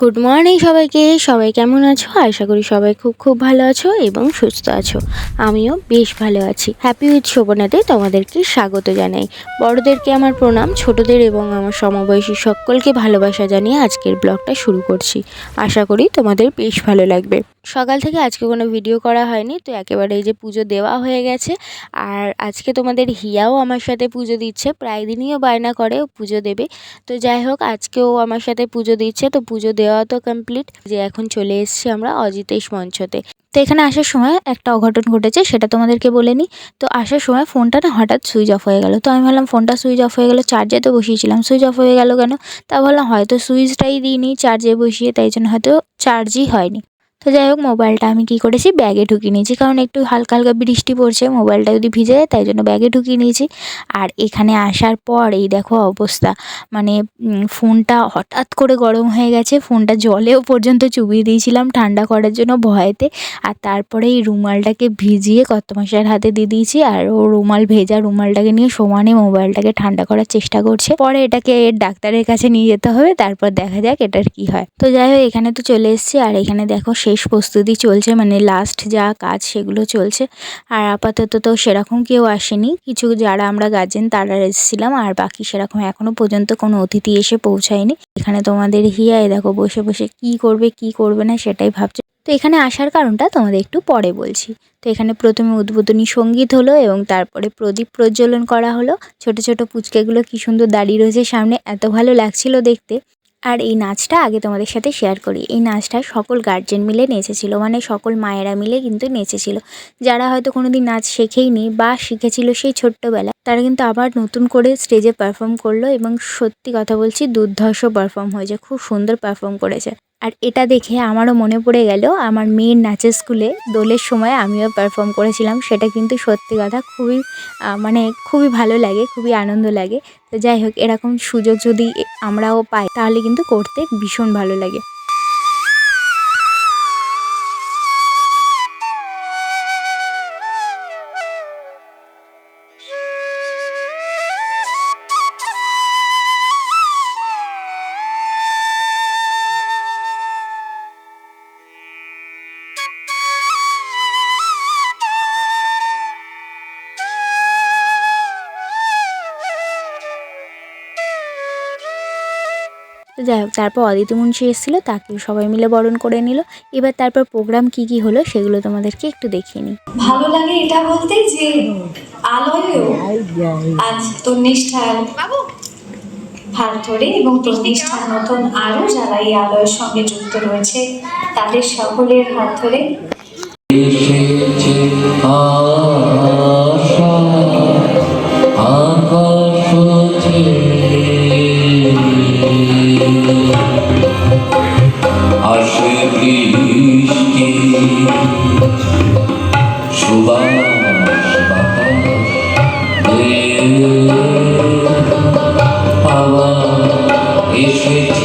Good morning সবাইকে। সবাই কেমন আছো? আশা করি সবাই খুব খুব ভালো আছো এবং সুস্থ আছো। আমিও বেশ ভালো আছি। হ্যাপি উইথ শোভনাতে তোমাদেরকে স্বাগত জানাই। বড়দেরকে আমার প্রণাম, ছোটদের এবং আমার সমবয়সী সকলকে ভালোবাসা জানিয়ে আজকের ব্লগটা শুরু করছি। আশা করি তোমাদের বেশ ভালো লাগবে। সকাল থেকে আজকে কোনো ভিডিও করা হয়নি, তো একেবারে এই যে পুজো দেওয়া হয়ে গেছে। আর আজকে তোমাদের হিয়াও আমার সাথে পুজো দিচ্ছে। প্রায় দিনইও বায়না করে পুজো দেবে। তো যাই হোক, আজকেও আমার সাথে পুজো দিচ্ছে। তো পুজো দেওয়া তো কমপ্লিট যে এখন চলে এসেছি আমরা অজিতেশ মঞ্চতে। তো এখানে আসার সময় একটা অঘটন ঘটেছে, সেটা তোমাদেরকে বলে নিই। তো আসার সময় ফোনটা না হঠাৎ সুইচ অফ হয়ে গেল। তো আমি ভাবলাম ফোনটা সুইচ অফ হয়ে গেল চার্জে তো বসিয়েছিলাম। সুইচ অফ হয়ে গেল কেন? তা ভাবলাম হয়তো সুইচটাই দিইনি চার্জে বসিয়ে, তাই জন্য হয়তো চার্জই হয়নি। তো যাই হোক, মোবাইলটা আমি কি করেছি? ব্যাগে ঢুকিয়ে নিয়েছি। কারণ একটু হালকা হালকা বৃষ্টি পড়ছে, মোবাইলটা যদি ভিজে যায়, তাই জন্য ব্যাগে ঢুকিয়ে নিয়েছি। আর এখানে আসার পর এই দেখো অবস্থা। মানে ফোনটা হঠাৎ করে গরম হয়ে গেছে। ফোনটা জলেও পর্যন্ত চুবিয়ে দিয়েছিলাম ঠান্ডা করার জন্য ভয়েতে। আর তারপরে এই রুমালটাকে ভিজিয়ে কর্তমশাইয়ের হাতে দিয়ে দিয়েছি। আর ও রুমাল ভেজা রুমালটাকে নিয়ে সমানে মোবাইলটাকে ঠান্ডা করার চেষ্টা করছে। পরে এটাকে এর ডাক্তারের কাছে নিয়ে যেতে হবে। তারপর দেখা যাক এটার কি হয়। তো যাই হোক, এখানে তো চলে এসেছি। আর এখানে দেখো শেষ প্রস্তুতি চলছে মানে লাস্ট যা কাজ সেগুলো চলছে। আর আপাতত তো সেরকম কেউ আসেনি। কিছু যারা আমরা গার্জেন তারা এসেছিলাম, আর বাকি সেরকম এখনও পর্যন্ত কোনো অতিথি এসে পৌঁছায়নি। এখানে তোমাদের হিয়ায় দেখো, বসে বসে কি করবে কি করবে না সেটাই ভাবছে। তো এখানে আসার কারণটা তোমাদের একটু পরে বলছি। তো এখানে প্রথমে উদ্বোধনী সংগীত হলো এবং তারপরে প্রদীপ প্রজ্বলন করা হলো। ছোট ছোট পুচকেগুলো কি সুন্দর দাঁড়িয়ে রয়েছে সামনে, এত ভালো লাগছিল দেখতে। আর এই নাচটা আগে তোমাদের সাথে শেয়ার করি। এই নাচটা সকল গার্জেন মিলে নেচেছিল মানে সকল মায়েরা মিলে কিন্তু নেচেছিল। যারা হয়তো কোনোদিন নাচ শেখেইনি বা শিখেছিল সেই ছোট্টবেলায়, তারা কিন্তু আবার নতুন করে স্টেজে পারফর্ম করল এবং সত্যি কথা বলছি দুর্ধর্ষ পারফর্ম হয়েছে, খুব সুন্দর পারফর্ম করেছে। আর এটা দেখে আমারও মনে পড়ে গেল, আমার মেয়ের নাচের স্কুলে দোলের সময় আমিও পারফর্ম করেছিলাম, সেটা কিন্তু সত্যি কথা খুবই মানে খুবই ভালো লাগে, খুবই আনন্দ লাগে। তো যাই হোক, এরকম সুযোগ যদি আমরাও পাই, তাহলে কিন্তু করতে ভীষণ ভালো লাগে। যাই হোক তারপর অদিতি মুন্সি এসেছিল তাকেও সবাই মিলে বরণ করে নিল। এবার তারপর প্রোগ্রাম কি কি হলো সেগুলো তোমাদেরকে একটু দেখিয়ে নিই। ভালো লাগে এটা বলতে যে আলয়েও আজ তন্নিষ্ঠার হাত ধরে এবং তন্নিষ্ঠার মতন আরও যারা এই আলয়ের সঙ্গে যুক্ত রয়েছে তাদের সকলের হাত ধরে। এসেছে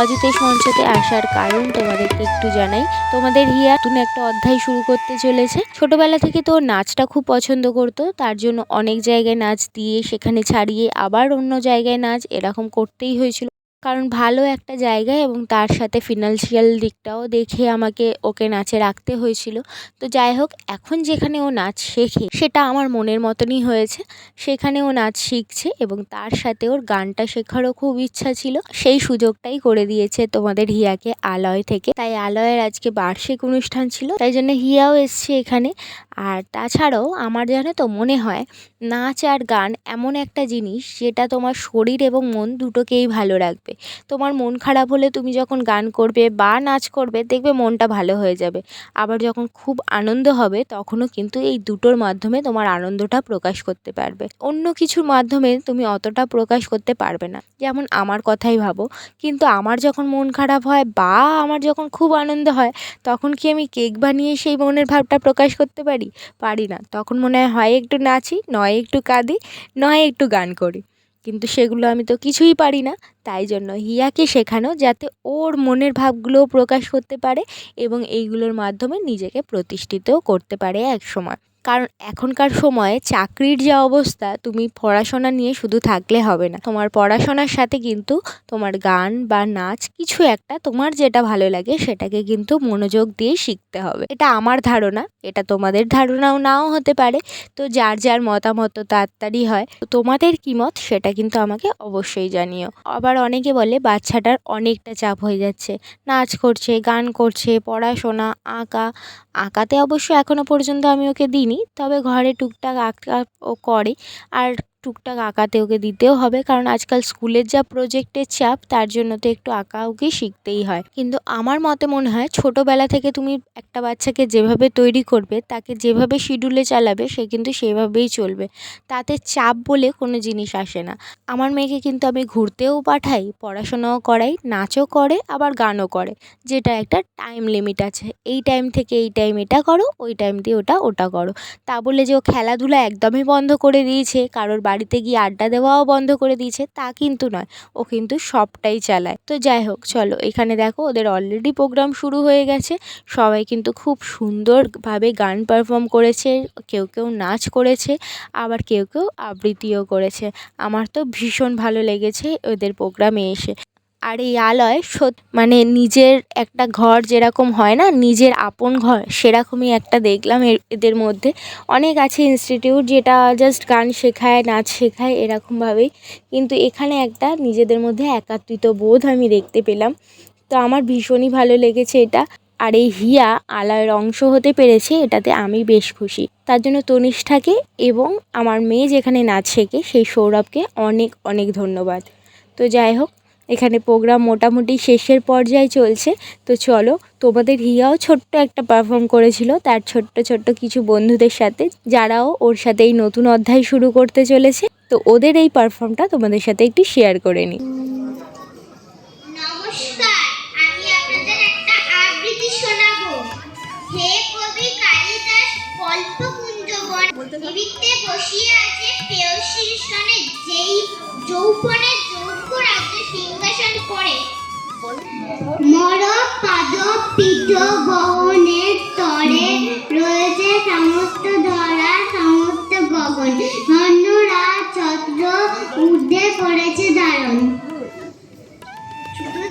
অজিতেশ মঞ্চতে আসার কারণ তোমাদেরকে একটু জানাই। তোমাদের হিয়া তুমি একটা অধ্যায় শুরু করতে চলেছে। ছোটবেলা থেকে তো নাচটা খুব পছন্দ করতো, তার জন্য অনেক জায়গায় নাচ দিয়ে, সেখানে ছাড়িয়ে আবার অন্য জায়গায় নাচ এরকম করতেই হয়েছিল। কারণ ভালো একটা জায়গা এবং তার সাথে ফিনান্সিয়াল দিকটাও দেখে আমাকে ওকে নাচে রাখতে হয়েছিল। তো যাই হোক, এখন যেখানে ও নাচ শেখে, সেটা আমার মনের মতনই হয়েছে। সেখানে ও নাচ শিখছে এবং তার সাথে ওর গানটা শেখারও খুব ইচ্ছা ছিল। সেই সুযোগটাই করে দিয়েছে তোমাদের হিয়াকে আলয় থেকে। তাই আলয়ের আজকে বার্ষিক অনুষ্ঠান ছিল। তাই জন্য হিয়াও এসছে এখানে। আর তাছাড়াও আমার জানো তো মনে হয়, নাচ আর গান এমন একটা জিনিস যেটা তোমার শরীর এবং মন দুটোকেই ভালো রাখবে। তোমার মন খারাপ হলে তুমি যখন গান করবে বা নাচ করবে, দেখবে মনটা ভালো হয়ে যাবে। আবার যখন খুব আনন্দ হবে, তখনও কিন্তু এই দুটোর মাধ্যমে তোমার আনন্দটা প্রকাশ করতে পারবে। অন্য কিছুর মাধ্যমে তুমি অতটা প্রকাশ করতে পারবে না। যেমন আমার কথাই ভাবো, কিন্তু আমার যখন মন খারাপ হয় বা আমার যখন খুব আনন্দ হয়, তখন কি আমি কেক বানিয়ে সেই মনের ভাবটা প্রকাশ করতে পারি? পারি পারি না। তখন মনে হয় হয়, একটু নাচি, নয়, একটু কাঁদি, নয়, একটু গান করি। কিন্তু সেগুলো আমি তো কিছুই পারি না। তাই জন্য হিয়াকে শেখানো যাতে ওর মনের ভাবগুলোও প্রকাশ করতে পারে এবং এইগুলোর মাধ্যমে নিজেকে প্রতিষ্ঠিতও করতে পারে এক সময়। কারণ এখনকার সময়ে চাকরির যা অবস্থা, তুমি পড়াশোনা নিয়ে শুধু থাকলে হবে না। তোমার পড়াশোনার সাথে কিন্তু তোমার গান বা নাচ কিছু একটা তোমার যেটা ভালো লাগে সেটাকে কিন্তু মনোযোগ দিয়ে শিখতে হবে। এটা আমার ধারণা, এটা তোমাদের ধারণাও নাও হতে পারে। তো যার যার মতামত তাড়াতাড়ি হয়। তোমাদের কী মত সেটা কিন্তু আমাকে অবশ্যই জানিও। আবার অনেকে বলে বাচ্চাটার অনেকটা চাপ হয়ে যাচ্ছে। নাচ করছে, গান করছে, পড়াশোনা, আঁকা আঁকাতে অবশ্য এখনও পর্যন্ত আমি ওকে দিইনি তবে ঘরে টুকটাক আঁকা ও করে। আর টুকটাক আঁকাতে ওকে দিতেও হবে, কারণ আজকাল স্কুলের যা প্রজেক্টের চাপ, তার জন্য তো একটু আঁকা ওকে শিখতেই হয়। কিন্তু আমার মতে মনে হয়, ছোটোবেলা থেকে তুমি একটা বাচ্চাকে যেভাবে তৈরি করবে, তাকে যেভাবে শিডিউলে চালাবে, সে কিন্তু সেভাবেই চলবে। তাতে চাপ বলে কোনো জিনিস আসে না। আমার মেয়েকে কিন্তু আমি ঘুরতেও পাঠাই, পড়াশোনাও করাই, নাচও করে, আবার গানও করে, যেটা একটা টাইম লিমিট আছে। এই টাইম থেকে এই টাইম এটা করো, ওই টাইম দিয়ে ওটা ওটা করো। তা বলে যে ও খেলাধুলা একদমই বন্ধ করে দিয়েছে, কারোর বাড়িতে গিয়ে আড্ডা দেওয়াও বন্ধ করে দিয়েছে, তা কিন্তু নয়। ও কিন্তু সবটাই চালায়। তো যাই হোক, চলো, এখানে দেখো, ওদের অলরেডি প্রোগ্রাম শুরু হয়ে গেছে। সবাই কিন্তু খুব সুন্দরভাবে গান পারফর্ম করেছে, কেউ কেউ নাচ করেছে, আবার কেউ কেউ আবৃত্তিও করেছে। আমার তো ভীষণ ভালো লেগেছে ওদের প্রোগ্রামে এসে। আর এই আলয় সত মানে নিজের একটা ঘর যেরকম হয় না, নিজের আপন ঘর সেরকমই একটা দেখলাম এদের মধ্যে। অনেক আছে ইনস্টিটিউট যেটা জাস্ট গান শেখায়, নাচ শেখায় এরকমভাবেই। কিন্তু এখানে একটা নিজেদের মধ্যে একাত্মিত বোধ আমি দেখতে পেলাম। তো আমার ভীষণই ভালো লেগেছে এটা। আর এই হিয়া আলয়ের অংশ হতে পেরেছে, এটাতে আমি বেশ খুশি। তার জন্য তনিষ্ঠাকে এবং আমার মেয়ে যেখানে নাচ শেখে, সেই সৌরভকে অনেক অনেক ধন্যবাদ। তো যাই হোক এখানে প্রোগ্রাম মোটামুটি শেষের পর্যায়ে চলছে। তো চলো তোমাদের হিয়াও ছোট্ট একটা পারফর্ম করেছিল তার ছোট্ট ছোট্ট কিছু বন্ধুদের সাথে যারাও ওর সাথে এই নতুন অধ্যায় শুরু করতে চলেছে। তো ওদের এই পারফর্মটা তোমাদের সাথে একটু শেয়ার করে নিই। নমস্কার আমি আপনাদের একটা আবৃত্তি শোনাবো। হে কবি কালিদাস কল্পকুঞ্জ বন বসিয়ে আছে সনে যেই যৌবনে যৌগ্য রাজ্য সিংহাসন করে। মর পাদ পিঠ গহনের তরে রয়েছে সমস্ত ধরা সমস্ত গগন। ধন্যরা ছত্র ঊর্ধ্বে করেছে দারণ শুধু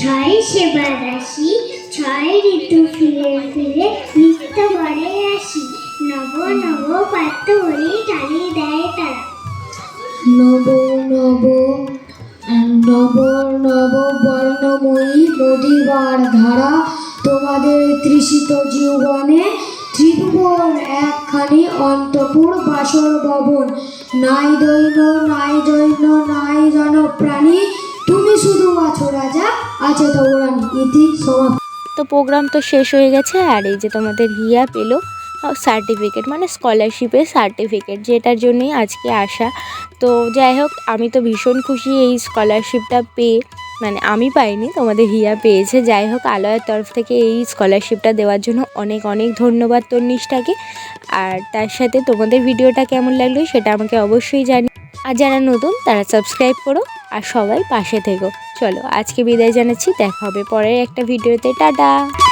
ছয় সেবা রাশি ছয় ঋতু ফিরে ফিরে নিত্য ঘরে আসি। নব নব পাত্র টালি দেয় তারা। নব নব নব নব, বর্ণময়ী নদীবার ধারা। তোমাদের তৃষিত জীবনে ত্রিভুবন একখানি অন্তপুর বাসর ভবন। নাই দৈন, নাই দৈন্য, নাই জনপ্রাণী, তুমি শুধু আছো রাজা, আছে রানী। ইতি সমাপ্ত। তো প্রোগ্রাম তো শেষ হয়ে গেছে, আর এই যে তোমাদের হিয়া পেল সার্টিফিকেট মানে স্কলারশিপের সার্টিফিকেট যেটার জন্যই আজকে আসা। তো যাই হোক, আমি তো ভীষণ খুশি এই স্কলারশিপটা পেয়ে। মানে আমি পাইনি, তোমাদের হিয়া পেয়েছে। যাই হোক, আলয়ের তরফ থেকে এই স্কলারশিপটা দেওয়ার জন্য অনেক অনেক ধন্যবাদ তন্নিষ্ঠাকে। আর তার সাথে তোমাদের ভিডিওটা কেমন লাগল সেটা আমাকে অবশ্যই জানি আর যারা নতুন, তারা সাবস্ক্রাইব করো। আর সবাই পাশে থেকো। চলো, আজকে বিদায় জানাচ্ছি। দেখা হবে পরের একটা ভিডিওতে। টাটা!